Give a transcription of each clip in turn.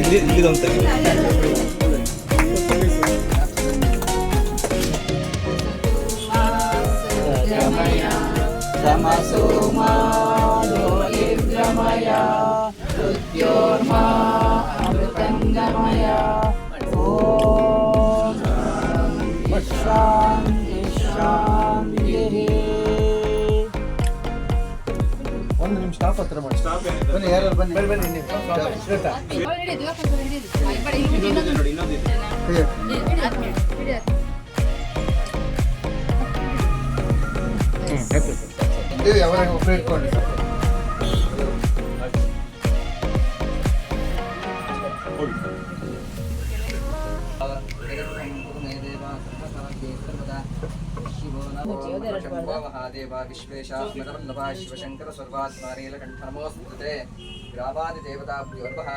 ಇಲ್ಲಿ ಇಲ್ಲಿ ಅಂತ ಇದೊಂದು ತೆಗಿ ಒಂದು ನಿಮಿಷ ಸ್ಟಾಪ್ ಹತ್ರ ಮಾಡಿ ಬನ್ನಿ ಯಾರು ಬನ್ನಿ ಬನ್ನಿ ಬನ್ನಿ ನೀವು ಶ್ವೇತಾ ನೋಡಿ ಇನ್ನೊಂದಿದೆ ಇದು ಅವರ ಒಬ್ಬರು ಇಟ್ಕೊಂಡು ಮಹಾದೇವ ವಿಶ್ವೇಶಾತ್ಮಕವಲ್ಲಭ ಶಿವಶಂಕರ ಸರ್ವಾತ್ಮಾರೀಲಕಂಠನಮೋಸ್ತುತೆ ಗ್ರಾಮಾದಿ ದೇವತಾಭ್ಯೋರ್ವಃ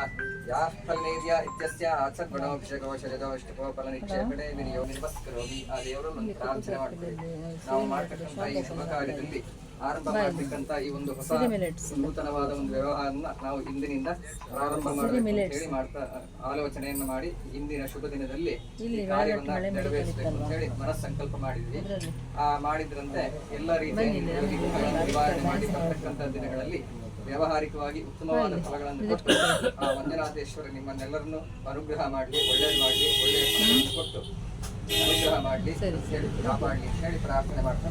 ಯಾಃ ಫಲನೇರ್ಯ ಇತ್ಯಸ್ಯ ಆತ್ಸದ್ಗುಣೋಭಿಷೇಕೋ ಶರಿದೋ ಇಷ್ಟಕೋ ಫಲನಿಕ್ಷೇಪಣೆ ವಿನಿಯೋಗ ನಮಸ್ಕರೋಮಿ ಆ ದೇವರನ್ನು ಪ್ರಾರ್ಥನೆ ಮಾಡ್ತೀವಿ ನಾವು ಮಾಡ್ತಕ್ಕಂಥ ಈ ಶುಭ ಕಾರ್ಯದಲ್ಲಿ ಆರಂಭ ಮಾಡಬೇಕಂತ ಈ ಒಂದು ಹೊಸ ನೂತನವಾದ ಒಂದು ವ್ಯವಹಾರನ ನಾವು ಇಂದಿನಿಂದ ಪ್ರಾರಂಭ ಹೇಳಿ ಮಾಡ್ತಾ ಆಲೋಚನೆಯನ್ನು ಮಾಡಿ ಇಂದಿನ ಶುಭ ದಿನದಲ್ಲಿ ಕಾರ್ಯವನ್ನ ನೆರವೇರಿಸಬೇಕು ಅಂತ ಹೇಳಿ ಮನಸ್ಸಂಕಲ್ಪ ಮಾಡಿದ್ವಿ. ಆ ಮಾಡಿದ್ರಂತೆ ಎಲ್ಲ ರೀತಿಯ ನಿವಾರಣೆ ಮಾಡಿ ಬರ್ತಕ್ಕಂಥ ದಿನಗಳಲ್ಲಿ ವ್ಯಾವಹಾರಿಕವಾಗಿ ಉತ್ತಮವಾದ ಫಲಗಳನ್ನು ಕೊಟ್ಟು ಆ ಮಂಜುನಾಥೇಶ್ವರ ನಿಮ್ಮನ್ನೆಲ್ಲರನ್ನು ಅನುಗ್ರಹ ಮಾಡಲಿ ಒಳ್ಳೇದು ಮಾಡಲಿ ಒಳ್ಳೆಯ ಕೊಟ್ಟು ಅನುಗ್ರಹ ಮಾಡಲಿ ಹೇಳಿ ಕಾಪಾಡಲಿ ಅಂತ ಹೇಳಿ ಪ್ರಾರ್ಥನೆ ಮಾಡ್ತಾ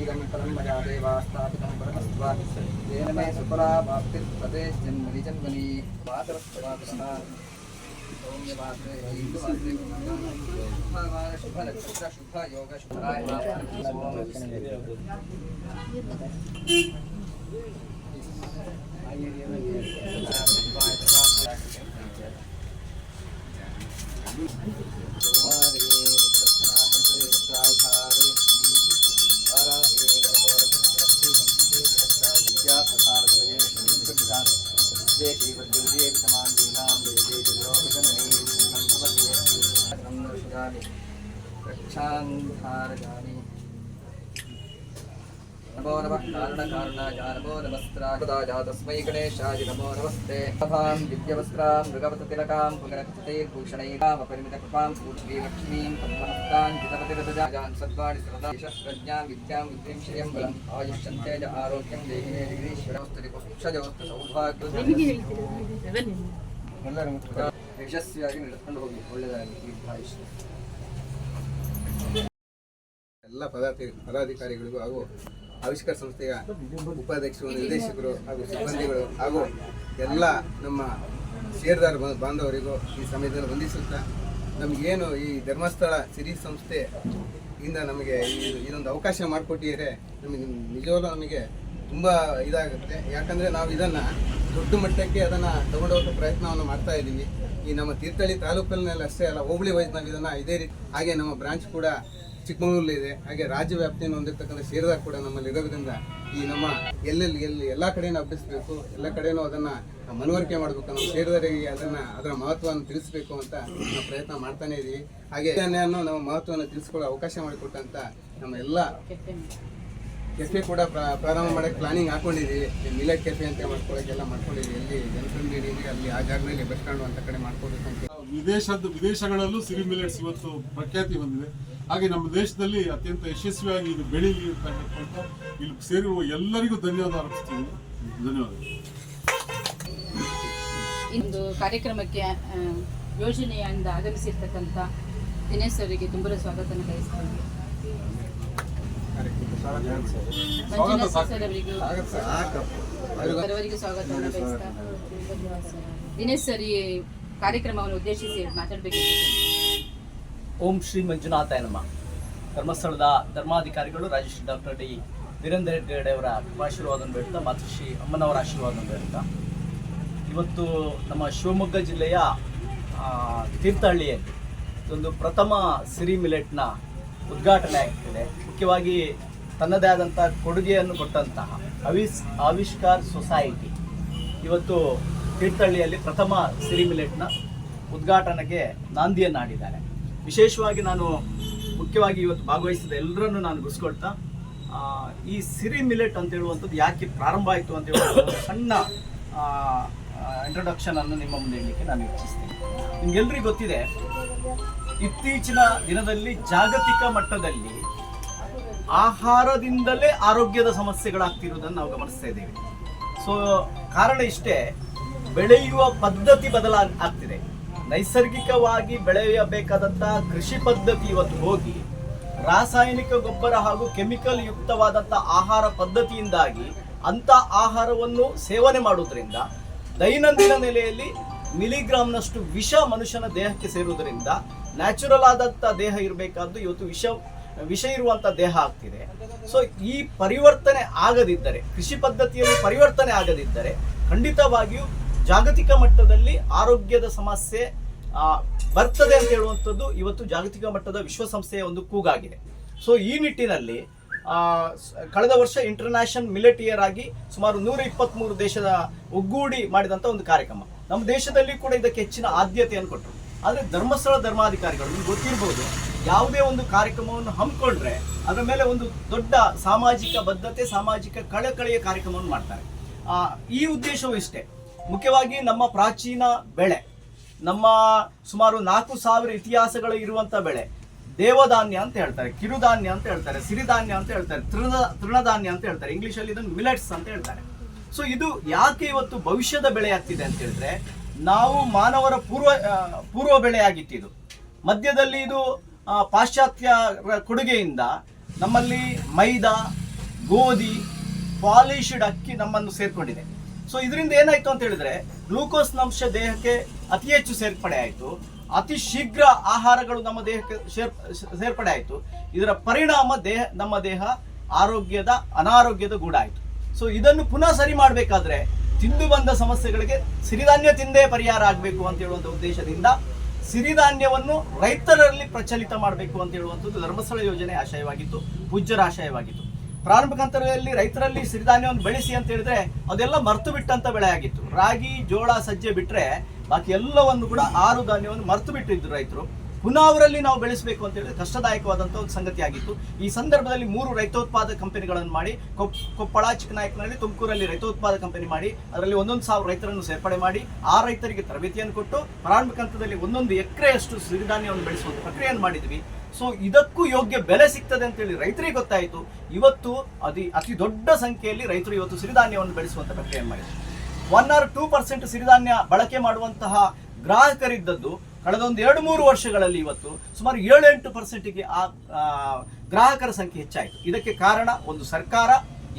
ಈಗ ಪರಮಯ ದೇವ ಸ್ಥಾಪಿತಂ ಪರಮಸ್ವ ಏನಮೇ ಸುಫಲಾ ಪ್ರಾಪ್ತಿರ್ಪದೆ ಜನ್ಮನಿ ಜನ್ಮನಿ ಮಾತರಸ್ವ ಮಾತರಃ ಸೌಮ್ಯ ಮಾತ್ರೆ ಇಂದು ಮಾತ್ರೆ ಶುಭವಾರ ಶುಭ ನಕ್ಷತ್ರ ಶುಭ ಯೋಗ ಶುಭರಾಯ नमस्त्राय तस्मै गणेशाय नमो नमस्ते सभां दिव्यवस्त्रां मृगवततिलकां पुनरतितैर्भूषणैरामपरिमितकृपां पूर्वीलक्ष्मीं पद्महस्तां जितपतिरतजान् सद्वाणि सरदाशः प्रज्ञां विद्यां बुद्धिं श्रियं बलम् आयुष्यन्तेज आरोग्यं देहिने गिरीश्वरौस्तरि पुक्षजौस्तु सौभाग्य ಎಲ್ಲರೂ ಯಶಸ್ವಿಯಾಗಿ ನಡೆದುಕೊಂಡು ಹೋಗಿ ಒಳ್ಳೆಯದಾಗಲಿ ದೀರ್ಘಾಯುಷ್ಯ ಎಲ್ಲ ಪದಾರ್ಥ ಪದಾಧಿಕಾರಿಗಳಿಗೂ ಹಾಗೂ ಆವಿಷ್ಕಾರ ಸಂಸ್ಥೆಯ ಉಪಾಧ್ಯಕ್ಷರು ನಿರ್ದೇಶಕರು ಹಾಗೂ ಸಿಬ್ಬಂದಿಗಳು ಹಾಗೂ ಎಲ್ಲ ನಮ್ಮ ಷೇರ್ದಾರ ಬಾಂಧವರಿಗೂ ಈ ಸಮಯದಲ್ಲಿ ವಂದಿಸುತ್ತಾ ನಮಗೇನು ಈ ಧರ್ಮಸ್ಥಳ ಸಿರಿ ಸಂಸ್ಥೆ ಇಂದ ನಮಗೆ ಇದೊಂದು ಅವಕಾಶ ಮಾಡಿಕೊಟ್ಟಿದ್ರೆ ನಮಗೆ ನಿಜವಾದ ನಮಗೆ ತುಂಬ ಇದಾಗುತ್ತೆ. ಯಾಕಂದರೆ ನಾವು ಇದನ್ನು ದೊಡ್ಡ ಮಟ್ಟಕ್ಕೆ ಅದನ್ನು ತಗೊಂಡೋಗೋ ಪ್ರಯತ್ನವನ್ನು ಮಾಡ್ತಾ ಇದ್ದೀವಿ. ಈ ನಮ್ಮ ತೀರ್ಥಹಳ್ಳಿ ತಾಲೂಕಲ್ಲಿ ಅಷ್ಟೇ ಅಲ್ಲ ಹೋಬಳಿ ನಾವು ಇದನ್ನು ಇದೇ ರೀತಿ ಹಾಗೆ ನಮ್ಮ ಬ್ರಾಂಚ್ ಕೂಡ ಚಿಕ್ಕಮಗಳೂರಲ್ಲಿ ಇದೆ ಹಾಗೆ ರಾಜ್ಯ ವ್ಯಾಪ್ತಿಯನ್ನು ಹೊಂದಿರತಕ್ಕಂಥ ಸೇರಿದಾಗ ಕೂಡ ನಮ್ಮಲ್ಲಿ ಇರೋದ್ರಿಂದ ಈ ನಮ್ಮ ಎಲ್ಲೆಲ್ಲಿ, ಎಲ್ಲಿ ಎಲ್ಲ ಕಡೆಯೂ ಹಬ್ಬಿಸ್ಬೇಕು, ಎಲ್ಲ ಕಡೆಯೂ ಅದನ್ನ ಮನವರಿಕೆ ಮಾಡಬೇಕು ನಮ್ಮ ಸೇರಿದವರಿಗೆ ಅದನ್ನ, ಅದರ ಮಹತ್ವವನ್ನು ತಿಳಿಸ್ಬೇಕು ಅಂತ ನಾವು ಪ್ರಯತ್ನ ಮಾಡ್ತಾನೆ ಇದೀವಿ. ಹಾಗೆ ನಮ್ಮ ಮಹತ್ವವನ್ನು ತಿಳಿಸ್ಕೊಳ್ಳೋ ಅವಕಾಶ ಮಾಡಿಕೊಟ್ಟಂತ ನಮ್ಮ ಎಲ್ಲ ಕೆಫೆ ಕೂಡ ಪ್ರ- ಪ್ರಾರಂಭ ಮಾಡಕ್ಕೆ ಪ್ಲಾನಿಂಗ್ ಹಾಕೊಂಡಿದ್ದೀವಿ ಮಿಲೆಟ್ ಕೆಫೆ ಅಂತ ಮಾಡ್ಕೊಳಕ್ಕೆಲ್ಲ ಮಾಡ್ಕೊಂಡಿದ್ದೀವಿ ಎಲ್ಲಿ ಜನಸಂಖ್ಯೆ ಇದೆ ಅಲ್ಲಿ ಆ ಜಾಗದಲ್ಲಿ ಬಸ್ ಸ್ಟ್ಯಾಂಡ್ ಅಂತ ಕಡೆ ಮಾಡ್ಕೊಬೇಕಂತ ವಿದೇಶದ ವಿದೇಶಗಳಲ್ಲೂ ಸಿರಿ ಮಿಲೆಟ್ಸ್ ಇವತ್ತು ಪ್ರಖ್ಯಾತಿ ಹೊಂದಿದೆ. ಹಾಗೆ ನಮ್ಮ ದೇಶದಲ್ಲಿ ಅತ್ಯಂತ ಯಶಸ್ವಿಯಾಗಿ ಇದು ಬೆಳೀಲಿ ಅಂತ ಹೇಳ್ಕೊಂಡು ಇಲ್ಲಿ ಸೇರಿರುವ ಎಲ್ಲರಿಗೂ ಧನ್ಯವಾದ ಅರ್ಪಿಸ್ತೀವಿ ಧನ್ಯವಾದಗಳು ಇಂದು ಕಾರ್ಯಕ್ರಮಕ್ಕೆ ಯೋಜನೆಯಿಂದ ಆಗಮಿಸಿರ್ತಕ್ಕಂಥ ದಿನೇಶ್ ಅವರಿಗೆ ತುಂಬ ಸ್ವಾಗತ ಬಯಸ್ತಾ ದಿನೇಶ್ ಸರ್ ಈ ಕಾರ್ಯಕ್ರಮವನ್ನು ಉದ್ದೇಶಿಸಿ ಮಾತಾಡಬೇಕಿತ್ತು. ಓಂ ಶ್ರೀ ಮಂಜುನಾಥ ನಮ. ಧರ್ಮಸ್ಥಳದ ಧರ್ಮಾಧಿಕಾರಿಗಳು ರಾಜಶ್ರೀ ಡಾಕ್ಟರ್ ಡಿ. ವೀರೇಂದ್ರ ಅವರ ಆಶೀರ್ವಾದವನ್ನು ಬೇಡ್ತಾ ಮಾತೃಶ್ರೀ ಅಮ್ಮನವರ ಆಶೀರ್ವಾದವನ್ನು ಬೇಡ್ತಾ ಇವತ್ತು ನಮ್ಮ ಶಿವಮೊಗ್ಗ ಜಿಲ್ಲೆಯ ತೀರ್ಥಹಳ್ಳಿಯಲ್ಲಿ ಒಂದು ಪ್ರಥಮ ಸಿರಿ ಮಿಲೆಟ್ನ ಉದ್ಘಾಟನೆ ಆಗ್ತಿದೆ. ಮುಖ್ಯವಾಗಿ ತನ್ನದೇ ಆದಂಥ ಕೊಡುಗೆಯನ್ನು ಕೊಟ್ಟಂತಹ ಅವಿಸ್, ಆವಿಷ್ಕಾರ್ ಸೊಸೈಟಿ ಇವತ್ತು ತೀರ್ಥಹಳ್ಳಿಯಲ್ಲಿ ಪ್ರಥಮ ಸಿರಿ ಮಿಲೆಟ್ನ ಉದ್ಘಾಟನೆಗೆ ನಾಂದಿಯನ್ನಾಡಿದ್ದಾರೆ. ವಿಶೇಷವಾಗಿ ನಾನು ಮುಖ್ಯವಾಗಿ ಇವತ್ತು ಭಾಗವಹಿಸಿದ ಎಲ್ಲರನ್ನು ನಾನು ಗುರ್ಸ್ಕೊಳ್ತಾ ಆ, ಈ ಸಿರಿ ಮಿಲೆಟ್ ಅಂತ ಹೇಳುವಂಥದ್ದು ಯಾಕೆ ಪ್ರಾರಂಭ ಆಯಿತು ಅಂತ ಹೇಳುವ ಸಣ್ಣ ಇಂಟ್ರೊಡಕ್ಷನ್ ಅನ್ನು ನಿಮ್ಮ ಮುಂದೆ ಹೇಳಲಿಕ್ಕೆ ನಾನು ಇಚ್ಛಿಸ್ತೀನಿ. ನಿಮ್ಗೆಲ್ರಿಗೂ ಗೊತ್ತಿದೆ ಇತ್ತೀಚಿನ ದಿನದಲ್ಲಿ ಜಾಗತಿಕ ಮಟ್ಟದಲ್ಲಿ ಆಹಾರದಿಂದಲೇ ಆರೋಗ್ಯದ ಸಮಸ್ಯೆಗಳಾಗ್ತಿರುವುದನ್ನು ನಾವು ಗಮನಿಸ್ತಾ ಇದ್ದೇವೆ. ಸೊ ಕಾರಣ ಇಷ್ಟೇ ಬೆಳೆಯುವ ಪದ್ಧತಿ ಬದಲಾ ಆಗ್ತಿದೆ ನೈಸರ್ಗಿಕವಾಗಿ ಬೆಳೆಯಬೇಕಾದಂತಹ ಕೃಷಿ ಪದ್ಧತಿ ಇವತ್ತು ಹೋಗಿ, ರಾಸಾಯನಿಕ ಗೊಬ್ಬರ ಹಾಗೂ ಕೆಮಿಕಲ್ ಯುಕ್ತವಾದಂಥ ಆಹಾರ ಪದ್ಧತಿಯಿಂದಾಗಿ ಅಂಥ ಆಹಾರವನ್ನು ಸೇವನೆ ಮಾಡುವುದರಿಂದ, ದೈನಂದಿನ ನೆಲೆಯಲ್ಲಿ ಮಿಲಿಗ್ರಾಮ್ನಷ್ಟು ವಿಷ ಮನುಷ್ಯನ ದೇಹಕ್ಕೆ ಸೇರುವುದರಿಂದ ನ್ಯಾಚುರಲ್ ಆದಂಥ ದೇಹ ಇರಬೇಕಾದ್ದು ಇವತ್ತು ವಿಷ ವಿಷ ಇರುವಂಥ ದೇಹ ಆಗ್ತಿದೆ. ಸೊ ಈ ಪರಿವರ್ತನೆ ಆಗದಿದ್ದರೆ, ಕೃಷಿ ಪದ್ಧತಿಯಲ್ಲಿ ಪರಿವರ್ತನೆ ಆಗದಿದ್ದರೆ ಖಂಡಿತವಾಗಿಯೂ ಜಾಗತಿಕ ಮಟ್ಟದಲ್ಲಿ ಆರೋಗ್ಯದ ಸಮಸ್ಯೆ ಬರ್ತದೆ ಅಂತ ಹೇಳುವಂಥದ್ದು ಇವತ್ತು ಜಾಗತಿಕ ಮಟ್ಟದ ವಿಶ್ವಸಂಸ್ಥೆಯ ಒಂದು ಕೂಗಾಗಿದೆ. ಸೊ ಈ ನಿಟ್ಟಿನಲ್ಲಿ ಕಳೆದ ವರ್ಷ ಇಂಟರ್ನ್ಯಾಷನಲ್ ಮಿಲೆಟ್ ಆಗಿ ಸುಮಾರು ನೂರ ಇಪ್ಪತ್ತ್ಮೂರು ದೇಶದ ಒಗ್ಗೂಡಿ ಮಾಡಿದಂಥ ಒಂದು ಕಾರ್ಯಕ್ರಮ. ನಮ್ಮ ದೇಶದಲ್ಲಿ ಕೂಡ ಇದಕ್ಕೆ ಹೆಚ್ಚಿನ ಆದ್ಯತೆಯನ್ನು ಕೊಟ್ಟರು. ಆದರೆ ಧರ್ಮಸ್ಥಳ ಧರ್ಮಾಧಿಕಾರಿಗಳು, ನಿಮ್ಗೆ ಗೊತ್ತಿರ್ಬೋದು, ಯಾವುದೇ ಒಂದು ಕಾರ್ಯಕ್ರಮವನ್ನು ಹಮ್ಮಿಕೊಂಡ್ರೆ ಅದರ ಮೇಲೆ ಒಂದು ದೊಡ್ಡ ಸಾಮಾಜಿಕ ಬದ್ಧತೆ, ಸಾಮಾಜಿಕ ಕಳಕಳಿಯ ಕಾರ್ಯಕ್ರಮವನ್ನು ಮಾಡ್ತಾರೆ. ಈ ಉದ್ದೇಶವೂ ಇಷ್ಟೇ. ಮುಖ್ಯವಾಗಿ ನಮ್ಮ ಪ್ರಾಚೀನ ಬೆಳೆ ನಮ್ಮ ಸುಮಾರು ನಾಲ್ಕು ಸಾವಿರ ಇತಿಹಾಸಗಳು ಇರುವಂಥ ಬೆಳೆ. ದೇವಧಾನ್ಯ ಅಂತ ಹೇಳ್ತಾರೆ, ಕಿರುಧಾನ್ಯ ಅಂತ ಹೇಳ್ತಾರೆ, ಸಿರಿಧಾನ್ಯ ಅಂತ ಹೇಳ್ತಾರೆ, ತೃಣ, ತೃಣಧಾನ್ಯ ಅಂತ ಹೇಳ್ತಾರೆ ಇಂಗ್ಲೀಷಲ್ಲಿ ಇದನ್ನು ಮಿಲೆಟ್ಸ್ ಅಂತ ಹೇಳ್ತಾರೆ. ಸೊ ಇದು ಯಾಕೆ ಇವತ್ತು ಭವಿಷ್ಯದ ಬೆಳೆ ಆಗ್ತಿದೆ ಅಂತ ಹೇಳಿದ್ರೆ, ನಾವು ಮಾನವರ ಪೂರ್ವ ಪೂರ್ವ ಬೆಳೆ ಆಗಿತ್ತು ಇದು ಮಧ್ಯದಲ್ಲಿ ಇದು ಪಾಶ್ಚಾತ್ಯ ಕೊಡುಗೆಯಿಂದ ನಮ್ಮಲ್ಲಿ ಮೈದಾ, ಗೋಧಿ, ಪಾಲಿಶ್ಡ್ ಅಕ್ಕಿ ನಮ್ಮನ್ನು ಸೇರ್ಕೊಂಡಿದೆ. ಸೊ ಇದರಿಂದ ಏನಾಯ್ತು ಅಂತ ಹೇಳಿದ್ರೆ, ಗ್ಲೂಕೋಸ್ ಅಂಶ ದೇಹಕ್ಕೆ ಅತಿ ಹೆಚ್ಚು ಸೇರ್ಪಡೆ ಆಯಿತು. ಅತಿ ಶೀಘ್ರ ಆಹಾರಗಳು ನಮ್ಮ ದೇಹಕ್ಕೆ ಸೇರ್, ಸೇರ್ಪಡೆ ಆಯಿತು. ಇದರ ಪರಿಣಾಮ ದೇಹ, ನಮ್ಮ ದೇಹ ಆರೋಗ್ಯದ, ಅನಾರೋಗ್ಯದ ಗೂಡಾಯಿತು. ಸೊ ಇದನ್ನು ಪುನಃ ಸರಿ ಮಾಡಬೇಕಾದ್ರೆ ತಿಂದು ಬಂದ ಸಮಸ್ಯೆಗಳಿಗೆ ಸಿರಿಧಾನ್ಯ ತಿಂದೇ ಪರಿಹಾರ ಆಗಬೇಕು ಅಂತ ಹೇಳುವಂಥ ಉದ್ದೇಶದಿಂದ ಸಿರಿಧಾನ್ಯವನ್ನು ರೈತರಲ್ಲಿ ಪ್ರಚಲಿತ ಮಾಡಬೇಕು ಅಂತ ಹೇಳುವಂಥದ್ದು ಧರ್ಮಸ್ಥಳ ಯೋಜನೆ ಆಶಯವಾಗಿತ್ತು, ಪೂಜ್ಯರ ಆಶಯವಾಗಿತ್ತು. ಪ್ರಾರಂಭಿಕ ಹಂತದಲ್ಲಿ ರೈತರಲ್ಲಿ ಸಿರಿಧಾನ್ಯವನ್ನು ಬೆಳೆಸಿ ಅಂತ ಹೇಳಿದ್ರೆ ಅದೆಲ್ಲ ಮರ್ತು ಬಿಟ್ಟಂತ ಬೆಳೆ ಆಗಿತ್ತು. ರಾಗಿ, ಜೋಳ, ಸಜ್ಜೆ ಬಿಟ್ರೆ ಬಾಕಿ ಎಲ್ಲವನ್ನು ಕೂಡ ಆರು ಧಾನ್ಯವನ್ನು ಮರ್ತು ಬಿಟ್ಟಿದ್ರು ರೈತರು. ಪುನಃ ಅವರಲ್ಲಿ ನಾವು ಬೆಳೆಸಬೇಕು ಅಂತ ಹೇಳಿದ್ರೆ ಕಷ್ಟದಾಯಕವಾದಂಥ ಒಂದು ಸಂಗತಿ ಆಗಿತ್ತು. ಈ ಸಂದರ್ಭದಲ್ಲಿ ಮೂರು ರೈತೋತ್ಪಾದಕ ಕಂಪನಿಗಳನ್ನು ಮಾಡಿ, ಕೊಪ್, ಕೊಪ್ಪಳ ಚಿಕ್ಕನಾಯಕನಲ್ಲಿ ತುಮಕೂರಲ್ಲಿ ರೈತೋತ್ಪಾದಕ ಕಂಪನಿ ಮಾಡಿ, ಅದರಲ್ಲಿ ಒಂದೊಂದು ಸಾವಿರ ರೈತರನ್ನು ಸೇರ್ಪಡೆ ಮಾಡಿ ಆ ರೈತರಿಗೆ ತರಬೇತಿಯನ್ನು ಕೊಟ್ಟು ಪ್ರಾರಂಭಿಕ ಹಂತದಲ್ಲಿ ಒಂದೊಂದು ಎಕರೆಯಷ್ಟು ಸಿರಿಧಾನ್ಯವನ್ನು ಬೆಳೆಸುವಂಥ ಪ್ರಕ್ರಿಯೆಯನ್ನು ಮಾಡಿದ್ವಿ. ಸೊ ಇದಕ್ಕೂ ಯೋಗ್ಯ ಬೆಲೆ ಸಿಗ್ತದೆ ಅಂತೇಳಿ ರೈತರಿಗೆ ಗೊತ್ತಾಯಿತು. ಇವತ್ತು ಅತಿ ಅತಿ ದೊಡ್ಡ ಸಂಖ್ಯೆಯಲ್ಲಿ ರೈತರು ಇವತ್ತು ಸಿರಿಧಾನ್ಯವನ್ನು ಬೆಳೆಸುವಂಥ ಪ್ರಕ್ರಿಯೆ ಮಾಡಿದ್ರು. ಒನ್ ಆರ್ ಟೂ ಪರ್ಸೆಂಟ್ ಸಿರಿಧಾನ್ಯ ಬಳಕೆ ಮಾಡುವಂತಹ ಗ್ರಾಹಕರಿದ್ದದ್ದು ಕಳೆದ ಒಂದು ಎರಡು ಮೂರು ವರ್ಷಗಳಲ್ಲಿ ಇವತ್ತು ಸುಮಾರು ಏಳು ಎಂಟು ಪರ್ಸೆಂಟಿಗೆ ಆ ಗ್ರಾಹಕರ ಸಂಖ್ಯೆ ಹೆಚ್ಚಾಯಿತು. ಇದಕ್ಕೆ ಕಾರಣ ಒಂದು ಸರ್ಕಾರ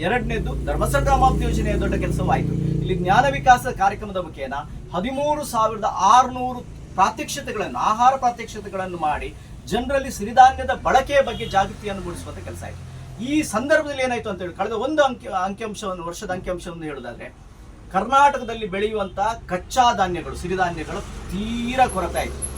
ಎರಡನೇದು ಧರ್ಮಸ್ಥಳ ಯೋಜನೆಯ ದೊಡ್ಡ ಕೆಲಸವಾಯಿತು. ಇಲ್ಲಿ ಜ್ಞಾನ ವಿಕಾಸ ಕಾರ್ಯಕ್ರಮದ ಮುಖೇನ ಹದಿಮೂರು ಸಾವಿರದ ಆರುನೂರು ಪ್ರಾತ್ಯಕ್ಷತೆಗಳನ್ನು, ಆಹಾರ ಪ್ರಾತ್ಯಕ್ಷತೆಗಳನ್ನು ಮಾಡಿ ಜನರಲ್ಲಿ ಸಿರಿಧಾನ್ಯದ ಬಳಕೆಯ ಬಗ್ಗೆ ಜಾಗೃತಿಯನ್ನು ಮೂಡಿಸುವಂತ ಕೆಲಸ ಆಯಿತು. ಈ ಸಂದರ್ಭದಲ್ಲಿ ಏನಾಯ್ತು ಅಂತ ಹೇಳಿ, ಕಳೆದ ಒಂದು ಅಂಕಿ, ಅಂಕಿಅಂಶವನ್ನು, ವರ್ಷದ ಅಂಕಿಅಂಶವನ್ನು ಹೇಳೋದಾದರೆ, ಕರ್ನಾಟಕದಲ್ಲಿ ಬೆಳೆಯುವಂಥ ಕಚ್ಚಾ ಧಾನ್ಯಗಳು, ಸಿರಿಧಾನ್ಯಗಳು ತೀರಾ ಕೊರತೆ ಆಯಿತು.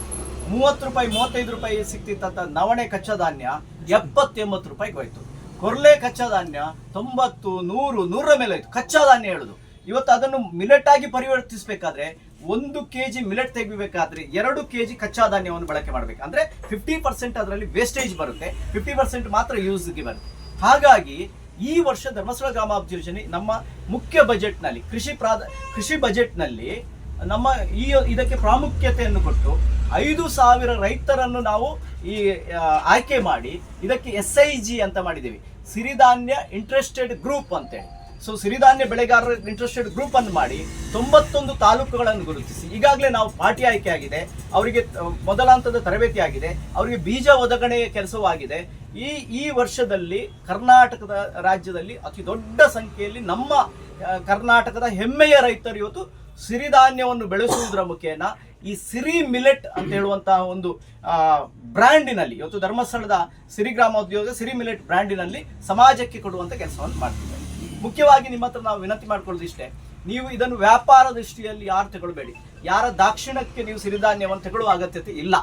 ಮೂವತ್ತು ರೂಪಾಯಿ, ಮೂವತ್ತೈದು ರೂಪಾಯಿ ಸಿಕ್ತಿತ್ತಂತ ನವಣೆ ಕಚ್ಚಾ ಧಾನ್ಯ ಎಪ್ಪತ್ತೆಂಬತ್ತು ರೂಪಾಯಿಗೆ ಹೋಯಿತು. ಕೊರ್ಲೆ ಕಚ್ಚಾ ಧಾನ್ಯ ತೊಂಬತ್ತು, ನೂರು, ನೂರರ ಮೇಲೆ ಆಯಿತು ಕಚ್ಚಾ ಧಾನ್ಯ ಹೇಳೋದು. ಇವತ್ತು ಅದನ್ನು ಮಿಲೆಟ್ ಆಗಿ ಪರಿವರ್ತಿಸಬೇಕಾದ್ರೆ ಒಂದು ಕೆ ಜಿ ಮಿಲೆಟ್ ತೆಗಿಬೇಕಾದ್ರೆ ಎರಡು ಕೆ ಜಿ ಕಚ್ಚಾ ಧಾನ್ಯವನ್ನು ಬಳಕೆ ಮಾಡಬೇಕು. ಅಂದ್ರೆ ಫಿಫ್ಟಿ ಪರ್ಸೆಂಟ್ ಅದರಲ್ಲಿ ವೇಸ್ಟೇಜ್ ಬರುತ್ತೆ. ಫಿಫ್ಟಿ ಪರ್ಸೆಂಟ್ ಮಾತ್ರ ಯೂಸ್ಗೆ ಬರುತ್ತೆ. ಹಾಗಾಗಿ ಈ ವರ್ಷ ಧರ್ಮಸ್ಥಳ ಗ್ರಾಮಾಭಿವೃದ್ಧಿ ಯೋಜನೆ ನಮ್ಮ ಮುಖ್ಯ ಬಜೆಟ್ನಲ್ಲಿ ಕೃಷಿ ಪ್ರಾಧ, ಕೃಷಿ ಬಜೆಟ್ನಲ್ಲಿ ನಮ್ಮ ಈ ಇದಕ್ಕೆ ಪ್ರಾಮುಖ್ಯತೆಯನ್ನು ಕೊಟ್ಟು ಐದು ಸಾವಿರ ರೈತರನ್ನು ನಾವು ಈ ಆಯ್ಕೆ ಮಾಡಿ ಇದಕ್ಕೆ ಎಸ್ ಐ ಜಿ ಅಂತ ಮಾಡಿದ್ದೀವಿ. ಸಿರಿಧಾನ್ಯ ಇಂಟ್ರೆಸ್ಟೆಡ್ ಗ್ರೂಪ್ ಅಂತೇಳಿ. ಸೊ ಸಿರಿಧಾನ್ಯ ಬೆಳೆಗಾರರ ಇಂಟ್ರೆಸ್ಟೆಡ್ ಗ್ರೂಪ್ ಅನ್ನು ಮಾಡಿ ತೊಂಬತ್ತೊಂದು ತಾಲೂಕುಗಳನ್ನು ಗುರುತಿಸಿ. ಈಗಾಗಲೇ ನಾವು ಪಾರ್ಟಿ ಆಯ್ಕೆ ಆಗಿದೆ ಅವರಿಗೆ ಮೊದಲ ಹಂತದ ತರಬೇತಿ ಆಗಿದೆ ಅವರಿಗೆ ಬೀಜ ಒದಗಣೆಯ ಕೆಲಸವಾಗಿದೆ. ಈ ಈ ವರ್ಷದಲ್ಲಿ ಕರ್ನಾಟಕದ ರಾಜ್ಯದಲ್ಲಿ ಅತಿ ದೊಡ್ಡ ಸಂಖ್ಯೆಯಲ್ಲಿ ನಮ್ಮ ಕರ್ನಾಟಕದ ಹೆಮ್ಮೆಯ ರೈತರು ಇವತ್ತು ಸಿರಿಧಾನ್ಯವನ್ನು ಬೆಳೆಸುವುದರ ಮುಖೇನ ಈ ಸಿರಿ ಮಿಲೆಟ್ ಅಂತ ಹೇಳುವಂತಹ ಒಂದು ಬ್ರ್ಯಾಂಡಿನಲ್ಲಿ, ಇವತ್ತು ಧರ್ಮಸ್ಥಳದ ಸಿರಿ ಸಿರಿಗ್ರಾಮೋದ್ಯೋಗ ಸಿರಿ ಮಿಲೆಟ್ ಬ್ರ್ಯಾಂಡಿನಲ್ಲಿ ಸಮಾಜಕ್ಕೆ ಕೊಡುವಂತ ಕೆಲಸವನ್ನು ಮಾಡ್ತಿದ್ದಾರೆ. ಮುಖ್ಯವಾಗಿ ನಿಮ್ಮ ಹತ್ರ ನಾವು ವಿನಂತಿ ಮಾಡ್ಕೊಳ್ಳೋದು ಇಷ್ಟೇ. ನೀವು ಇದನ್ನು ವ್ಯಾಪಾರ ದೃಷ್ಟಿಯಲ್ಲಿ ಯಾರು ತಗೊಳ್ಬೇಡಿ. ಯಾರ ದಾಕ್ಷಿಣಕ್ಕೆ ನೀವು ಸಿರಿಧಾನ್ಯವನ್ನು ತಗೊಳ್ಳುವ ಅಗತ್ಯತೆ ಇಲ್ಲ.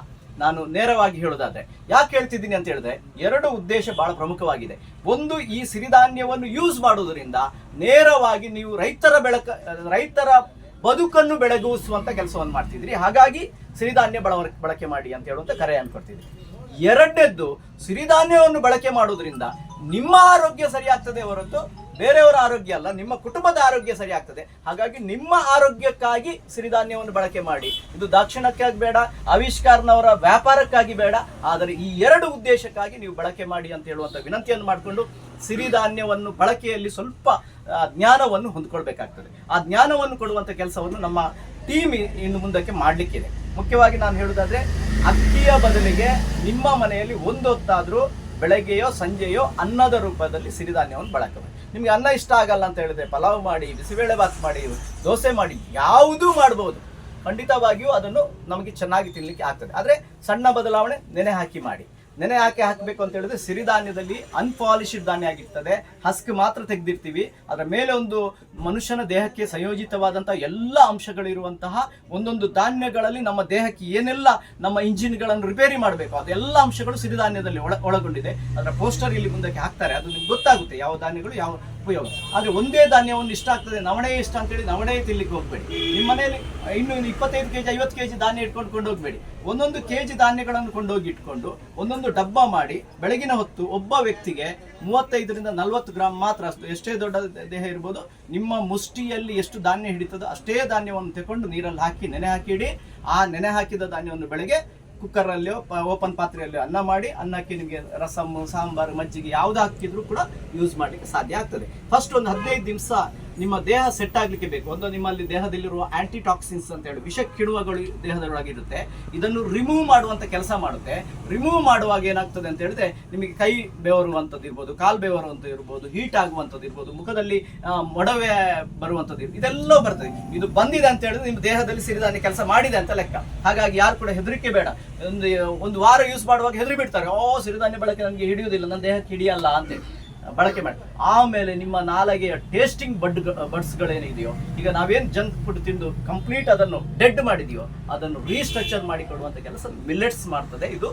ನಾನು ನೇರವಾಗಿ ಹೇಳೋದಾದ್ರೆ, ಯಾಕೆ ಹೇಳ್ತಿದ್ದೀನಿ ಅಂತ ಹೇಳಿದ್ರೆ, ಎರಡು ಉದ್ದೇಶ ಬಹಳ ಪ್ರಮುಖವಾಗಿದೆ. ಒಂದು, ಈ ಸಿರಿಧಾನ್ಯವನ್ನು ಯೂಸ್ ಮಾಡುವುದರಿಂದ ನೇರವಾಗಿ ನೀವು ರೈತರ ಬೆಳಕ, ರೈತರ ಬದುಕನ್ನು ಬೆಳಗಿಸುವಂತ ಕೆಲಸವನ್ನು ಮಾಡ್ತಿದ್ರಿ ಹಾಗಾಗಿ ಸಿರಿಧಾನ್ಯ ಬಳ ಬಳಕೆ ಮಾಡಿ ಅಂತ ಹೇಳುವಂತ ಕರೆ ಅನ್ಕೊಡ್ತಿದ್ರಿ ಎರಡನೇದ್ದು, ಸಿರಿಧಾನ್ಯವನ್ನು ಬಳಕೆ ಮಾಡುವುದರಿಂದ ನಿಮ್ಮ ಆರೋಗ್ಯ ಸರಿಯಾಗ್ತದೆ ಹೊರತು ಬೇರೆಯವರ ಆರೋಗ್ಯ ಅಲ್ಲ, ನಿಮ್ಮ ಕುಟುಂಬದ ಆರೋಗ್ಯ ಸರಿ ಆಗ್ತದೆ. ಹಾಗಾಗಿ ನಿಮ್ಮ ಆರೋಗ್ಯಕ್ಕಾಗಿ ಸಿರಿಧಾನ್ಯವನ್ನು ಬಳಕೆ ಮಾಡಿ. ಇದು ದಾಕ್ಷಿಣಕ್ಕಾಗಿ ಬೇಡ ಆವಿಷ್ಕಾರನವರ ವ್ಯಾಪಾರಕ್ಕಾಗಿ ಬೇಡ, ಆದರೆ ಈ ಎರಡು ಉದ್ದೇಶಕ್ಕಾಗಿ ನೀವು ಬಳಕೆ ಮಾಡಿ ಅಂತ ಹೇಳುವಂತ ವಿನಂತಿಯನ್ನು ಮಾಡಿಕೊಂಡು ಸಿರಿಧಾನ್ಯವನ್ನು ಬಳಕೆಯಲ್ಲಿ ಸ್ವಲ್ಪ ಜ್ಞಾನವನ್ನು ಹೊಂದ್ಕೊಳ್ಬೇಕಾಗ್ತದೆ. ಆ ಜ್ಞಾನವನ್ನು ಕೊಡುವಂಥ ಕೆಲಸವನ್ನು ನಮ್ಮ ಟೀಮ್ ಇನ್ನು ಮುಂದಕ್ಕೆ ಮಾಡಲಿಕ್ಕಿದೆ. ಮುಖ್ಯವಾಗಿ ನಾನು ಹೇಳುವುದಾದ್ರೆ ಅಕ್ಕಿಯ ಬದಲಿಗೆ ನಿಮ್ಮ ಮನೆಯಲ್ಲಿ ಒಂದೊತ್ತಾದರೂ ಬೆಳಗ್ಗೆಯೋ ಸಂಜೆಯೋ ಅನ್ನದ ರೂಪದಲ್ಲಿ ಸಿರಿಧಾನ್ಯವನ್ನು ಬಳಕೆ ನಿಮಗೆ ಅನ್ನ ಇಷ್ಟ ಆಗಲ್ಲ ಅಂತ ಹೇಳಿದ್ರೆ ಪಲಾವ್ ಮಾಡಿ, ಬಿಸಿಬೇಳೆ ಬಾತ್ ಮಾಡಿ, ದೋಸೆ ಮಾಡಿ, ಯಾವುದೂ ಮಾಡ್ಬೋದು. ಖಂಡಿತವಾಗಿಯೂ ಅದನ್ನು ನಮಗೆ ಚೆನ್ನಾಗಿ ತಿನ್ನಲಿಕ್ಕೆ ಆಗ್ತದೆ. ಆದರೆ ಸಣ್ಣ ಬದಲಾವಣೆ ನೆನೆ ಹಾಕಿ ಮಾಡಿ. ನೆನೆ ಹಾಕಿ ಹಾಕಬೇಕು ಅಂತ ಹೇಳಿದ್ರೆ ಸಿರಿಧಾನ್ಯದಲ್ಲಿ ಅನ್ಪಾಲಿಶ್ಡ್ ಧಾನ್ಯ ಆಗಿರ್ತದೆ. ಹಸ್ಕ್ ಮಾತ್ರ ತೆಗೆದಿರ್ತೀವಿ. ಅದರ ಮೇಲೆ ಒಂದು ಮನುಷ್ಯನ ದೇಹಕ್ಕೆ ಸಂಯೋಜಿತವಾದಂತಹ ಎಲ್ಲ ಅಂಶಗಳಿರುವಂತಹ ಒಂದೊಂದು ಧಾನ್ಯಗಳಲ್ಲಿ ನಮ್ಮ ದೇಹಕ್ಕೆ ಏನೆಲ್ಲ ನಮ್ಮ ಇಂಜಿನ್ಗಳನ್ನು ರಿಪೇರಿ ಮಾಡಬೇಕು, ಅದೆಲ್ಲ ಅಂಶಗಳು ಸಿರಿಧಾನ್ಯದಲ್ಲಿ ಒಳ, ಒಳಗೊಂಡಿದೆ. ಅದರ ಪೋಸ್ಟರ್ ಇಲ್ಲಿ ಮುಂದಕ್ಕೆ ಹಾಕ್ತಾರೆ. ಅದು ನಿಮ್ಗೆ ಗೊತ್ತಾಗುತ್ತೆ ಯಾವ ಧಾನ್ಯಗಳು, ಯಾವ ಉಪಯೋಗ. ಆದರೆ ಒಂದೇ ಧಾನ್ಯ ಒಂದು ಇಷ್ಟ ಆಗ್ತದೆ, ನವಣೆ ಇಷ್ಟ ಅಂತೇಳಿ ನವಣೆ ತಿನ್ಲಿಕ್ಕೆ ಹೋಗಬೇಡಿ. ನಿಮ್ಮ ಮನೆಯಲ್ಲಿ ಇನ್ನು ಇಪ್ಪತ್ತೈದು ಕೆಜಿ, ಐವತ್ತು ಕೆಜಿ ಧಾನ್ಯ ಇಟ್ಕೊಂಡು ಕೊಂಡೋಗಬೇಡಿ. ಒಂದೊಂದು ಕೆಜಿ ಧಾನ್ಯಗಳನ್ನು ಕೊಂಡೋಗಿ ಇಟ್ಕೊಂಡು ಒಂದೊಂದು ಡಬ್ಬ ಮಾಡಿ ಬೆಳಗಿನ ಹೊತ್ತು ಒಬ್ಬ ವ್ಯಕ್ತಿಗೆ ಮೂವತ್ತೈದರಿಂದ ನಲವತ್ತು ಗ್ರಾಮ್ ಮಾತ್ರ ಅಷ್ಟು, ಎಷ್ಟೇ ದೊಡ್ಡ ದೇಹ ಇರ್ಬೋದು, ನಿಮ್ಮ ಮುಷ್ಟಿಯಲ್ಲಿ ಎಷ್ಟು ಧಾನ್ಯ ಹಿಡಿತದೋ ಅಷ್ಟೇ ಧಾನ್ಯವನ್ನು ತಗೊಂಡು ನೀರಲ್ಲಿ ಹಾಕಿ ನೆನೆ ಹಾಕಿಡಿ. ಆ ನೆನೆ ಹಾಕಿದ ಧಾನ್ಯವನ್ನು ಬೆಳಗ್ಗೆ ಕುಕ್ಕರಲ್ಲಿಯೋ ಓಪನ್ ಪಾತ್ರೆಯಲ್ಲಿ ಅನ್ನ ಮಾಡಿ, ಅನ್ನಕ್ಕೆ ನಿಮಗೆ ರಸಮ್ ಸಾಂಬಾರು, ಮಜ್ಜಿಗೆ ಯಾವ್ದು ಹಾಕಿದ್ರು ಕೂಡ ಯೂಸ್ ಮಾಡಲಿಕ್ಕೆ ಸಾಧ್ಯ ಆಗ್ತದೆ. ಫಸ್ಟ್ ಒಂದು ಹದಿನೈದು ದಿವಸ ನಿಮ್ಮ ದೇಹ ಸೆಟ್ ಆಗಲಿಕ್ಕೆ ಬೇಕು. ಒಂದು ನಿಮ್ಮಲ್ಲಿ ದೇಹದಲ್ಲಿರುವ ಆಂಟಿ ಟಾಕ್ಸಿನ್ಸ್ ಅಂತ ಹೇಳಿ, ವಿಷ ಕಿಡುವಗಳು ದೇಹದೊಳಗಿರುತ್ತೆ. ಇದನ್ನು ರಿಮೂವ್ ಮಾಡುವಂತ ಕೆಲಸ ಮಾಡುತ್ತೆ. ರಿಮೂವ್ ಮಾಡುವಾಗ ಏನಾಗ್ತದೆ ಅಂತ ಹೇಳಿದ್ರೆ, ನಿಮಗೆ ಕೈ ಬೆವರುವಂಥದ್ದು ಇರ್ಬೋದು, ಕಾಲು ಬೆವರುವಂಥದ್ದು ಇರ್ಬೋದು ಹೀಟ್ ಆಗುವಂಥದ್ದು ಇರ್ಬೋದು, ಮುಖದಲ್ಲಿ ಮೊಡವೆ ಬರುವಂಥದ್ದು ಇರ್ಬೋದು ಇದೆಲ್ಲ ಬರ್ತದೆ. ಇದು ಬಂದಿದೆ ಅಂತ ಹೇಳಿದ್ರೆ ನಿಮ್ಮ ದೇಹದಲ್ಲಿ ಸಿರಿಧಾನ್ಯ ಕೆಲಸ ಮಾಡಿದೆ ಅಂತ ಲೆಕ್ಕ. ಹಾಗಾಗಿ ಯಾರು ಕೂಡ ಹೆದರಿಕೆ ಬೇಡ. ಒಂದು ಒಂದು ವಾರ ಯೂಸ್ ಮಾಡುವಾಗ ಹೆದರಿ ಬಿಡ್ತಾರೆ. ಓ, ಸಿರಿಧಾನ್ಯ ಬಳಕೆ ನನಗೆ ಹಿಡಿಯುವುದಿಲ್ಲ, ನನ್ನ ದೇಹಕ್ಕೆ ಹಿಡಿಯಲ್ಲ ಅಂತೇಳಿ ಬಳಕೆ ಮಾಡಿ. ಆಮೇಲೆ ನಿಮ್ಮ ನಾಲಗೆಯ ಟೇಸ್ಟಿಂಗ್ ಬಡ್ ಬಡ್ಸ್ಗಳೇನಿದೆಯೋ ಈಗ ನಾವೇನು ಜಂಕ್ ಫುಡ್ ತಿಂದು ಕಂಪ್ಲೀಟ್ ಅದನ್ನು ಡೆಡ್ ಮಾಡಿದೆಯೋ ಅದನ್ನು ರೀಸ್ಟ್ರಕ್ಚರ್ ಮಾಡಿ ಕೆಲಸ ಮಿಲೆಟ್ಸ್ ಮಾಡ್ತದೆ. ಇದು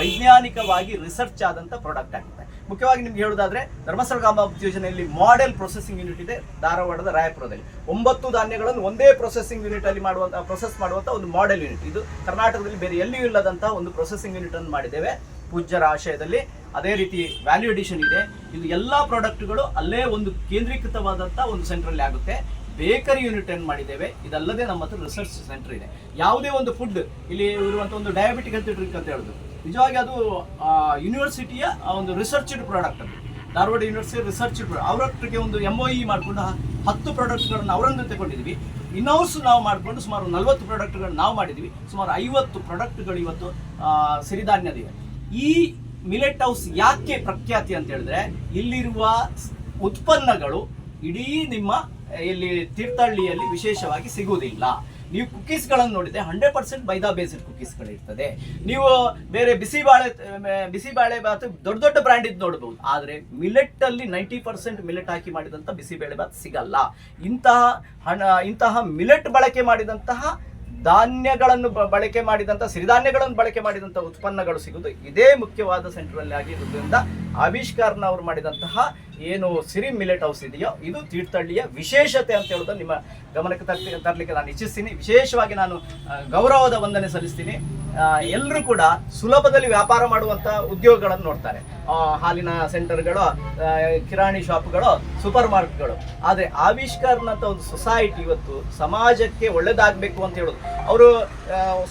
ವೈಜ್ಞಾನಿಕವಾಗಿ ರಿಸರ್ಚ್ ಆದಂಥ ಪ್ರಾಡಕ್ಟ್ ಆಗುತ್ತೆ ಮುಖ್ಯವಾಗಿ ನಿಮ್ಗೆ ಹೇಳೋದಾದ್ರೆ, ಧರ್ಮಸ್ಥಳ ಗ್ರಾಮಾಭಿವೃದ್ಧಿ ಯೋಜನೆಯಲ್ಲಿ ಮಾಡೆಲ್ ಪ್ರೊಸೆಸಿಂಗ್ ಯೂನಿಟ್ ಇದೆ ಧಾರವಾಡದ ರಾಯಪುರದಲ್ಲಿ. ಒಂಬತ್ತು ಧಾನ್ಯಗಳನ್ನು ಒಂದೇ ಪ್ರೊಸೆಸಿಂಗ್ ಯೂನಿಟ್ ಅಲ್ಲಿ ಮಾಡುವಂತ ಪ್ರೊಸೆಸ್ ಮಾಡುವಂತ ಒಂದು ಮಾಡೆಲ್ ಯೂನಿಟ್ ಇದು ಕರ್ನಾಟಕದಲ್ಲಿ ಬೇರೆ ಎಲ್ಲಿಯೂ ಇಲ್ಲದಂತಹ ಒಂದು ಪ್ರೊಸೆಸಿಂಗ್ ಯೂನಿಟ್ ಅನ್ನು ಮಾಡಿದ್ದೇವೆ. ಪೂಜ್ಯರ ಆಶಯದಲ್ಲಿ ಅದೇ ರೀತಿ ವ್ಯಾಲ್ಯೂ ಅಡಿಷನ್ ಇದೆ. ಇದು ಎಲ್ಲ ಪ್ರಾಡಕ್ಟ್ಗಳು ಅಲ್ಲೇ ಒಂದು ಕೇಂದ್ರೀಕೃತವಾದಂಥ ಒಂದು ಸೆಂಟ್ರಲ್ಲಿ ಆಗುತ್ತೆ. ಬೇಕರಿ ಯೂನಿಟ್ ಅನ್ನು ಮಾಡಿದ್ದೇವೆ. ಇದಲ್ಲದೆ ನಮ್ಮ ಹತ್ರ ರಿಸರ್ಚ್ ಸೆಂಟರ್ ಇದೆ. ಯಾವುದೇ ಒಂದು ಫುಡ್ ಇಲ್ಲಿ ಇರುವಂಥ ಒಂದು ಡಯಾಬಿಟಿಕ್ ಅಂತ ಡ್ರಿಂಕ್ ಅಂತ ಹೇಳುದು. ನಿಜವಾಗಿ ಅದು ಯೂನಿವರ್ಸಿಟಿಯ ಒಂದು ರಿಸರ್ಚ್ಡ್ ಪ್ರಾಡಕ್ಟ್ ಅದು. ಧಾರವಾಡ ಯೂನಿವರ್ಸಿಟಿ ರಿಸರ್ಚ್ ಅವರೊಟ್ಟಿಗೆ ಒಂದು ಎಂ ಒ ಇ ಮಾಡಿಕೊಂಡು ಹತ್ತು ಪ್ರಾಡಕ್ಟ್ಗಳನ್ನು ಅವರನ್ನು ತಗೊಂಡಿದ್ವಿ ಇನ್ಹೌಸ್ ನಾವು ಮಾಡಿಕೊಂಡು ಸುಮಾರು ನಲವತ್ತು ಪ್ರಾಡಕ್ಟ್ಗಳನ್ನ ನಾವು ಮಾಡಿದ್ವಿ ಸುಮಾರು ಐವತ್ತು ಪ್ರಾಡಕ್ಟ್ಗಳು ಇವತ್ತು ಸಿರಿಧಾನ್ಯದಿವೆ ಈ ಮಿಲೆಟ್ ಹೌಸ್ ಯಾಕೆ ಪ್ರಖ್ಯಾತಿ ಅಂತ ಹೇಳಿದ್ರೆ, ಇಲ್ಲಿರುವ ಉತ್ಪನ್ನಗಳು ಇಡೀ ನಿಮ್ಮ, ಇಲ್ಲಿ ತೀರ್ಥಹಳ್ಳಿಯಲ್ಲಿ ವಿಶೇಷವಾಗಿ ಸಿಗುವುದಿಲ್ಲ. ನೀವು ಕುಕ್ಕೀಸ್ಗಳನ್ನು ನೋಡಿದ್ರೆ ಹಂಡ್ರೆಡ್ ಪರ್ಸೆಂಟ್ ಮೈದಾ ಬೇಸ್ಡ್ ಕುಕೀಸ್ಗಳು ಇರ್ತದೆ. ನೀವು ಬೇರೆ ಬಿಸಿಬಾಳೆ ಬಿಸಿಬೇಳೆ ಬಾತ್, ದೊಡ್ಡ ದೊಡ್ಡ ಬ್ರ್ಯಾಂಡ್ ಇದ್ದು ನೋಡಬಹುದು ಆದರೆ ಮಿಲೆಟ್ ಅಲ್ಲಿ ನೈಂಟಿ ಪರ್ಸೆಂಟ್ ಮಿಲೆಟ್ ಹಾಕಿ ಮಾಡಿದಂಥ ಬಿಸಿಬೇಳೆ ಬಾತ್ ಸಿಗಲ್ಲ. ಇಂತಹ ಹಣ, ಇಂತಹ ಮಿಲೆಟ್ ಬಳಕೆ ಮಾಡಿದಂತಹ ಧಾನ್ಯಗಳನ್ನು ಬಳಕೆ ಮಾಡಿದಂಥ ಸಿರಿಧಾನ್ಯಗಳನ್ನು ಬಳಕೆ ಮಾಡಿದಂಥ ಉತ್ಪನ್ನಗಳು ಸಿಗುವುದು ಇದೇ ಮುಖ್ಯವಾದ ಸೆಂಟ್ರಲ್ಲಿ ಆಗಿರುವುದರಿಂದ ಆವಿಷ್ಕಾರನವರು ಮಾಡಿದಂತಹ ಏನು ಸಿರಿ ಮಿಲೆಟ್ ಹೌಸ್ ಇದೆಯೋ, ಇದು ತೀರ್ಥಹಳ್ಳಿಯ ವಿಶೇಷತೆ ಅಂತ ಹೇಳೋದು ನಿಮ್ಮ ಗಮನಕ್ಕೆ ತರ್ ತರಲಿಕ್ಕೆ ನಾನು ಇಚ್ಛಿಸ್ತೀನಿ. ವಿಶೇಷವಾಗಿ ನಾನು ಗೌರವದ ವಂದನೆ ಸಲ್ಲಿಸ್ತೀನಿ. ಎಲ್ಲರೂ ಕೂಡ ಸುಲಭದಲ್ಲಿ ವ್ಯಾಪಾರ ಮಾಡುವಂಥ ಉದ್ಯೋಗಗಳನ್ನು ನೋಡ್ತಾರೆ. ಹಾಲಿನ ಸೆಂಟರ್ಗಳು ಕಿರಾಣಿ ಶಾಪ್ಗಳು ಸೂಪರ್ ಮಾರ್ಕೆಟ್ಗಳು ಆದರೆ ಆವಿಷ್ಕಾರನಂಥ ಒಂದು ಸೊಸೈಟಿ ಇವತ್ತು ಸಮಾಜಕ್ಕೆ ಒಳ್ಳೇದಾಗಬೇಕು ಅಂತ ಹೇಳೋದು. ಅವರು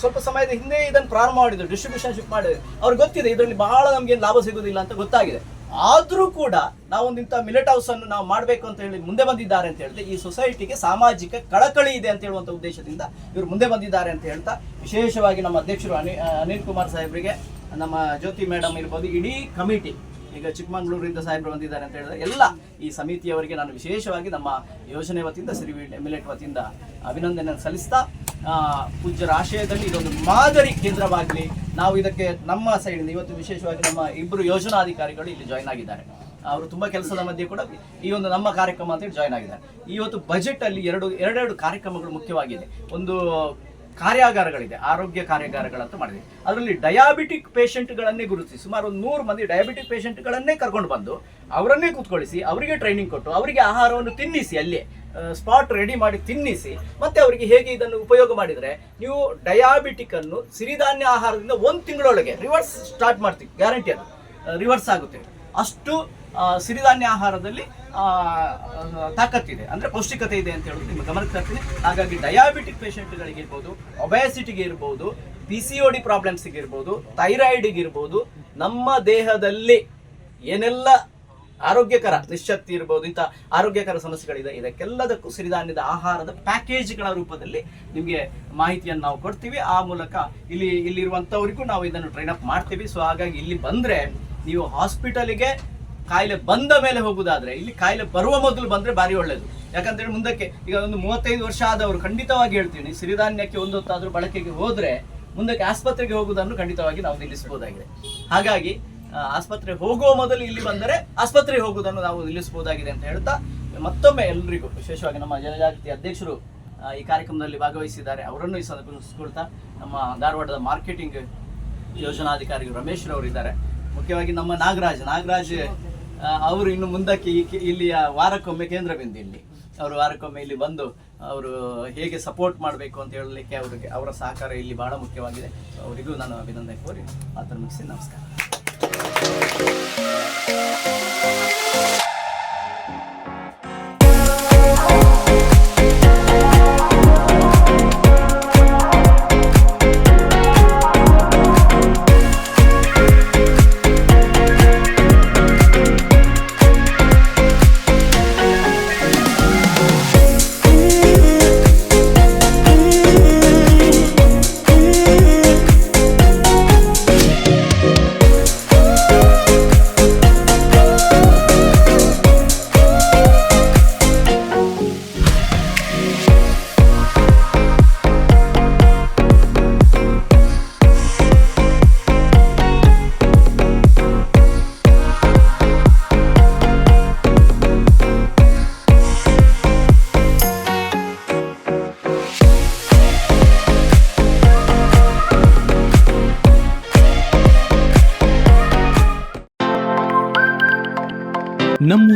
ಸ್ವಲ್ಪ ಸಮಯದ ಹಿಂದೆ ಇದನ್ನು ಪ್ರಾರಂಭ ಮಾಡಿದ್ರು ಡಿಸ್ಟ್ರಿಬ್ಯೂಷನ್ ಶಿಪ್ ಮಾಡಿದ್ರು. ಅವ್ರಿಗೆ ಗೊತ್ತಿದೆ, ಇದರಲ್ಲಿ ಬಹಳ ನಮಗೆ ಲಾಭ ಸಿಗೋದಿಲ್ಲ ಅಂತ ಗೊತ್ತಾಗಿದೆ. ಆದರೂ ಕೂಡ ನಾವೊಂದು ಇಂಥ ಮಿಲೆಟ್ ಹೌಸ್ ಅನ್ನು ನಾವು ಮಾಡಬೇಕು ಅಂತ ಹೇಳಿ ಮುಂದೆ ಬಂದಿದ್ದಾರೆ ಅಂತ ಹೇಳಿದ್ರೆ ಈ ಸೊಸೈಟಿಗೆ ಸಾಮಾಜಿಕ ಕಳಕಳಿ ಇದೆ ಅಂತ ಹೇಳುವಂಥ ಉದ್ದೇಶದಿಂದ ಇವರು ಮುಂದೆ ಬಂದಿದ್ದಾರೆ ಅಂತ ಹೇಳ್ತಾ, ವಿಶೇಷವಾಗಿ ನಮ್ಮ ಅಧ್ಯಕ್ಷರು ಅನಿ ಅನಿಲ್ ಕುಮಾರ್ ಸಾಹೇಬರಿಗೆ, ನಮ್ಮ ಜ್ಯೋತಿ ಮೇಡಮ್ ಇರ್ಬೋದು, ಇಡೀ ಕಮಿಟಿ ಈಗ ಚಿಕ್ಕಮಂಗ್ಳೂರಿಂದ ಸಾಹೇಬರು ಬಂದಿದ್ದಾರೆ ಅಂತ ಹೇಳಿದ್ರೆ ಎಲ್ಲ ಈ ಸಮಿತಿಯವರಿಗೆ ನಾನು ವಿಶೇಷವಾಗಿ ನಮ್ಮ ಯೋಜನೆ ವತಿಯಿಂದ ಸಿರಿ ಮಿಲೆಟ್ ವತಿಯಿಂದ ಅಭಿನಂದನೆ ಸಲ್ಲಿಸ್ತಾ ಪೂಜ್ಯರ ಆಶಯದಲ್ಲಿ ಇದೊಂದು ಮಾದರಿ ಕೇಂದ್ರವಾಗಲಿ. ನಾವು ಇದಕ್ಕೆ ನಮ್ಮ ಸೈಡಿಂದ ಇವತ್ತು ವಿಶೇಷವಾಗಿ ನಮ್ಮ ಇಬ್ಬರು ಯೋಜನಾಧಿಕಾರಿಗಳು ಇಲ್ಲಿ ಜಾಯ್ನ್ ಆಗಿದ್ದಾರೆ. ಅವರು ತುಂಬಾ ಕೆಲಸದ ಮಧ್ಯೆ ಕೂಡ ಈ ಒಂದು ನಮ್ಮ ಕಾರ್ಯಕ್ರಮ ಅಂತೇಳಿ ಜಾಯ್ನ್ ಆಗಿದ್ದಾರೆ. ಇವತ್ತು ಬಜೆಟ್ ಅಲ್ಲಿ ಎರಡು, ಎರಡೆರಡು ಕಾರ್ಯಕ್ರಮಗಳು ಮುಖ್ಯವಾಗಿದೆ. ಒಂದು ಕಾರ್ಯಾಗಾರಗಳಿದೆ, ಆರೋಗ್ಯ ಕಾರ್ಯಾಗಾರಗಳಂತ ಮಾಡಿದೆ. ಅದರಲ್ಲಿ ಡಯಾಬಿಟಿಕ್ ಪೇಷಂಟ್ಗಳನ್ನೇ ಗುರುತಿಸಿ, ಸುಮಾರು ಒಂದು ನೂರು ಮಂದಿ ಡಯಾಬಿಟಿಕ್ ಪೇಷಂಟ್ಗಳನ್ನೇ ಕರ್ಕೊಂಡು ಬಂದು ಅವರನ್ನೇ ಕೂತ್ಕೊಳಿಸಿ, ಅವರಿಗೆ ಟ್ರೈನಿಂಗ್ ಕೊಟ್ಟು, ಅವರಿಗೆ ಆಹಾರವನ್ನು ತಿನ್ನಿಸಿ ಅಲ್ಲೇ. ಸ್ಪಾಟ್ ರೆಡಿ ಮಾಡಿ ತಿನ್ನಿಸಿ, ಮತ್ತೆ ಅವರಿಗೆ ಹೇಗೆ ಇದನ್ನು ಉಪಯೋಗ ಮಾಡಿದರೆ, ನೀವು ಡಯಾಬಿಟಿಕ್ ಅನ್ನು ಸಿರಿಧಾನ್ಯ ಆಹಾರದಿಂದ ಒಂದು ತಿಂಗಳೊಳಗೆ ರಿವರ್ಸ್ ಸ್ಟಾರ್ಟ್ ಮಾಡ್ತೀವಿ ಗ್ಯಾರಂಟಿ ಅದು. ರಿವರ್ಸ್ ಆಗುತ್ತೆ. ಅಷ್ಟು ಸಿರಿಧಾನ್ಯ ಆಹಾರದಲ್ಲಿ ತಾಕತ್ತಿದೆ ಅಂದ್ರೆ ಪೌಷ್ಟಿಕತೆ ಇದೆ ಅಂತ ಹೇಳೋದು ನಿಮ್ಮ ಗಮನಕ್ಕೆ ತರ್ತೀನಿ. ಹಾಗಾಗಿ ಡಯಾಬಿಟಿಕ್ ಪೇಷಂಟ್ಗಳಿಗೆ ಇರ್ಬೋದು ಇರ್ಬೋದು ಪಿ ಸಿ ಒ ಡಿ ಪ್ರಾಬ್ಲಮ್ಸಿಗೆ ಇರ್ಬೋದು ಥೈರಾಯ್ಡಿಗೆ ಇರ್ಬೋದು, ನಮ್ಮ ದೇಹದಲ್ಲಿ ಏನೆಲ್ಲ ಆರೋಗ್ಯಕರ ನಿಶ್ಶಕ್ತಿ ಇರ್ಬೋದು, ಇಂಥ ಆರೋಗ್ಯಕರ ಸಮಸ್ಯೆಗಳಿದೆ. ಇದಕ್ಕೆಲ್ಲದಕ್ಕೂ ಸಿರಿಧಾನ್ಯದ ಆಹಾರದ ಪ್ಯಾಕೇಜ್ಗಳ ರೂಪದಲ್ಲಿ ನಿಮಗೆ ಮಾಹಿತಿಯನ್ನು ನಾವು ಕೊಡ್ತೀವಿ. ಆ ಮೂಲಕ ಇಲ್ಲಿ, ಇಲ್ಲಿರುವಂಥವರಿಗೂ ನಾವು ಇದನ್ನು ಟ್ರೈನ್ ಅಪ್ ಮಾಡ್ತೀವಿ. ಸೊ ಹಾಗಾಗಿ ಇಲ್ಲಿ ಬಂದರೆ ನೀವು ಹಾಸ್ಪಿಟಲಿಗೆ ಕಾಯಿಲೆ ಬಂದ ಮೇಲೆ ಹೋಗುದಾದ್ರೆ, ಇಲ್ಲಿ ಕಾಯಿಲೆ ಬರುವ ಮೊದಲು ಬಂದರೆ ಭಾರಿ ಒಳ್ಳೇದು. ಯಾಕಂತೇಳಿ ಮುಂದಕ್ಕೆ ಈಗ ಒಂದು ಮೂವತ್ತೈದು ವರ್ಷ ಆದವರು ಖಂಡಿತವಾಗಿ ಹೇಳ್ತೀನಿ, ಸಿರಿಧಾನ್ಯಕ್ಕೆ ಒಂದು ಹೊತ್ತಾದರೂ ಬಳಕೆಗೆ ಹೋದರೆ ಮುಂದಕ್ಕೆ ಆಸ್ಪತ್ರೆಗೆ ಹೋಗುವುದನ್ನು ಖಂಡಿತವಾಗಿ ನಾವು ನಿಲ್ಲಿಸಬಹುದಾಗಿದೆ. ಹಾಗಾಗಿ ಆಸ್ಪತ್ರೆ ಹೋಗುವ ಮೊದಲು ಇಲ್ಲಿ ಬಂದರೆ ಆಸ್ಪತ್ರೆಗೆ ಹೋಗುವುದನ್ನು ನಾವು ನಿಲ್ಲಿಸಬಹುದಾಗಿದೆ ಅಂತ ಹೇಳ್ತಾ ಮತ್ತೊಮ್ಮೆ ಎಲ್ಲರಿಗೂ ವಿಶೇಷವಾಗಿ ನಮ್ಮ ಜನಜಾಗೃತಿ ಅಧ್ಯಕ್ಷರು ಈ ಕಾರ್ಯಕ್ರಮದಲ್ಲಿ ಭಾಗವಹಿಸಿದ್ದಾರೆ. ಅವರನ್ನು ಈ ಸಂದರ್ಭಗೊಳಿಸ್ಕೊಳ್ತಾ ನಮ್ಮ ಧಾರವಾಡದ ಮಾರ್ಕೆಟಿಂಗ್ ಯೋಜನಾಧಿಕಾರಿ ರಮೇಶ್ ಅವರು ಇದ್ದಾರೆ. ಮುಖ್ಯವಾಗಿ ನಮ್ಮ ನಾಗರಾಜ್ ನಾಗರಾಜ್ ಅವರು ಇನ್ನು ಮುಂದಕ್ಕೆ ಈ ಇಲ್ಲಿಯ ವಾರಕ್ಕೊಮ್ಮೆ ಕೇಂದ್ರ ಬಿಂದು ಇಲ್ಲಿ ಅವರು ವಾರಕ್ಕೊಮ್ಮೆ ಇಲ್ಲಿ ಬಂದು ಅವರು ಹೇಗೆ ಸಪೋರ್ಟ್ ಮಾಡಬೇಕು ಅಂತ ಹೇಳಲಿಕ್ಕೆ ಅವರಿಗೆ, ಅವರ ಸಹಕಾರ ಇಲ್ಲಿ ಬಹಳ ಮುಖ್ಯವಾಗಿದೆ. ಅವರಿಗೂ ನಾನು ಅಭಿನಂದನೆ ಕೋರಿ ಮಾತನ್ನು ಮುಗಿಸಿ, ನಮಸ್ಕಾರ. Thank you.